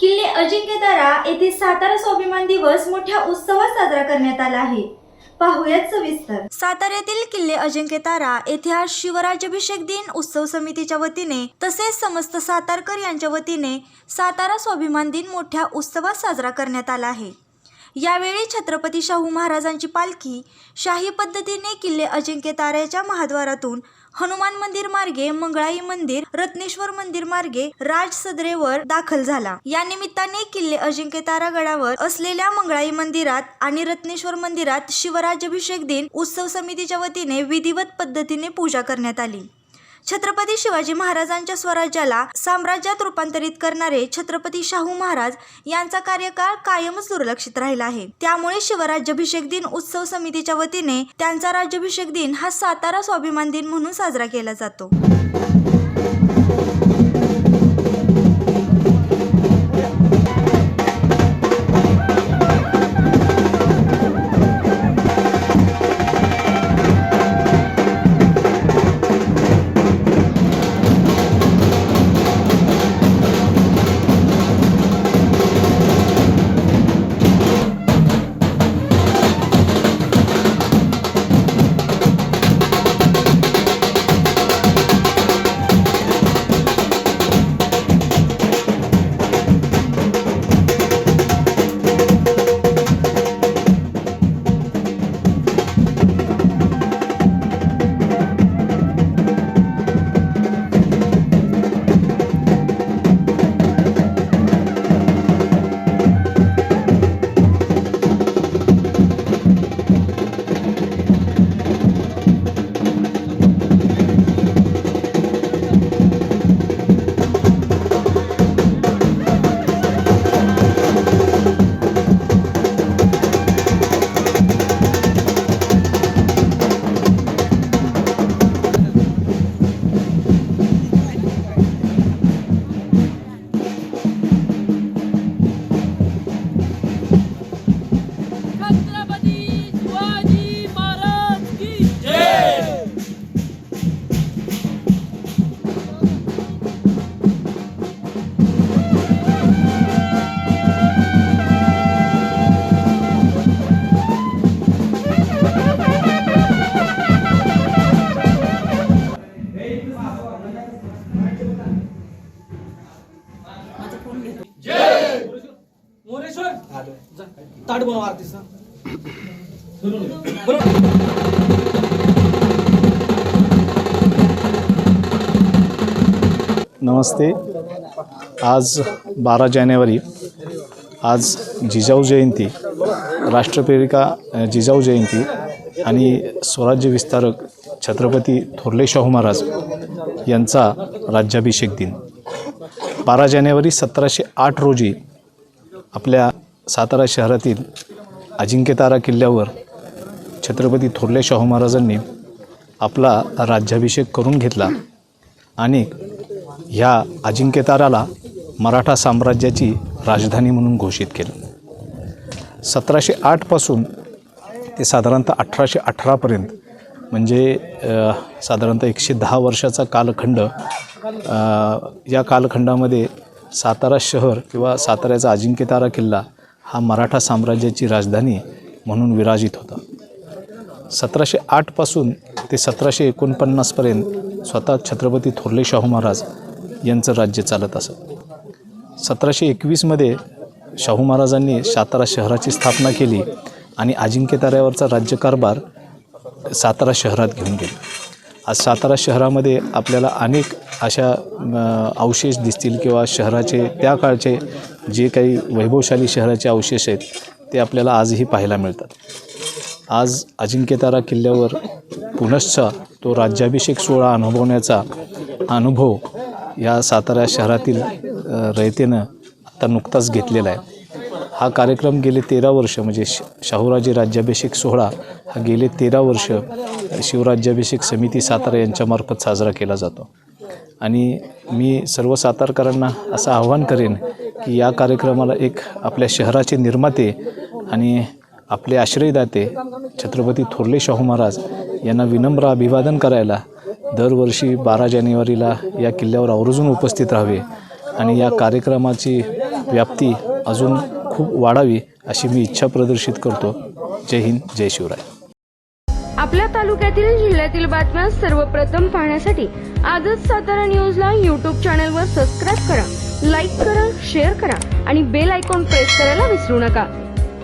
किल्ले अजिंक्यतारा येथे सातारा स्वाभिमान दिवस मोठ्या उत्सवात साजरा करण्यात आला आहे. पाहुयात सविस्तर. साताऱ्यातील किल्ले अजिंक्यतारा येथे आज शिवराज्याभिषेक दिन उत्सव समितीच्या वतीने तसेच समस्त सातारकर यांच्या वतीने सातारा स्वाभिमान दिन मोठ्या उत्सवात साजरा करण्यात आला आहे. यावेळी छत्रपती शाहू महाराजांची पालखी शाही पद्धतीने किल्ले अजिंक्य ताऱ्याच्या महाद्वारातून हनुमान मंदिर मार्गे मंगळाई मंदिर रत्नेश्वर मंदिर मार्गे राज सदरेवर दाखल झाला. या निमित्ताने किल्ले अजिंक्यतारा गडावर असलेल्या मंगळाई मंदिरात आणि रत्नेश्वर मंदिरात शिवराज्याभिषेक दिन उत्सव समितीच्या वतीने विधिवत पद्धतीने पूजा करण्यात आली. छत्रपती शिवाजी महाराजांच्या स्वराज्याला साम्राज्यात रूपांतरित करणारे छत्रपती शाहू महाराज यांचा कार्यकाळ कायमच दुर्लक्षित राहिला आहे. त्यामुळे शिवराज्याभिषेक दिन उत्सव समितीच्या वतीने त्यांचा राज्याभिषेक दिन हा सातारा स्वाभिमान दिन म्हणून साजरा केला जातो. मोरेश्वर. जा. ताट बनव आरतीचा. नमस्ते. आज बारा जानेवारी. आज जिजाऊ जयंती. राष्ट्रप्रेरिका जिजाऊ जयंती आणि स्वराज्य विस्तारक छत्रपती थोरले शाहू महाराज यांचा राज्याभिषेक दिन. बारा जानेवारी सतराशे आठ रोजी आपल्या सातारा शहरातील अजिंक्यतारा किल्ल्यावर छत्रपती थोरले शाहू महाराजांनी आपला राज्याभिषेक करून घेतला आणि ह्या अजिंक्यताराला मराठा साम्राज्याची राजधानी म्हणून घोषित केलं. सतराशे आठपासून ते साधारणतः अठराशे अठरापर्यंत म्हणजे साधारणतः एकशे दहा वर्षाचा कालखंड या कालखंडामध्ये सातारा शहर किंवा साताऱ्याचा अजिंक्यतारा किल्ला हा मराठा साम्राज्याची राजधानी म्हणून विराजित होता. सतराशे आठपासून ते सतराशे एकोणपन्नासपर्यंत स्वतः छत्रपती थोरले शाहू महाराज यांचं राज्य चालत असत. सतराशे एकवीसमध्ये शाहू महाराजांनी सातारा शहराची स्थापना केली आणि अजिंक्यताऱ्यावरचा राज्यकारभार सातारा शहरात घेऊन गेले. आज सातारा शहरामध्ये आपल्याला अनेक अशा अवशेष दिसतील किंवा शहराचे त्या काळचे जे काही वैभवशाली शहराचे अवशेष आहेत ते आपल्याला आजही पाहायला मिळतात. आज अजिंक्यतारा किल्ल्यावर पुनश्च तो राज्याभिषेक सोहळा अनुभवण्याचा अनुभव या सातारा शहरातील रयतेनं आता नुकताच घेतलेला आहे. हा कार्यक्रम गेले तेरा वर्ष म्हणजे श शाहूराजे राज्याभिषेक सोहळा हा गेले तेरा वर्ष शिवराज्याभिषेक समिती सातारा यांच्यामार्फत साजरा केला जातो. आणि मी सर्व सातारकरांना असं आव्हान करेन की या कार्यक्रमाला एक आपल्या शहराचे निर्माते आणि आपले आश्रयदाते छत्रपती थोरले शाहू महाराज यांना विनम्र अभिवादन करायला दरवर्षी बारा जानेवारीला या किल्ल्यावर आवर्जून उपस्थित राहावे. आणि या कार्यक्रमाची व्याप्ती अजून खूप वाढावी अशी मी इच्छा प्रदर्शित करतो. जय हिंद जय शिवराय. आपल्या तालुक्यातील जिल्ह्यातील बातम्या सर्वप्रथम पाहण्यासाठी आजच सातारा न्यूजला यूट्यूब चॅनलवर सबस्क्राईब करा लाईक करा शेअर करा आणि बेल आयकॉन प्रेस करायला विसरू नका.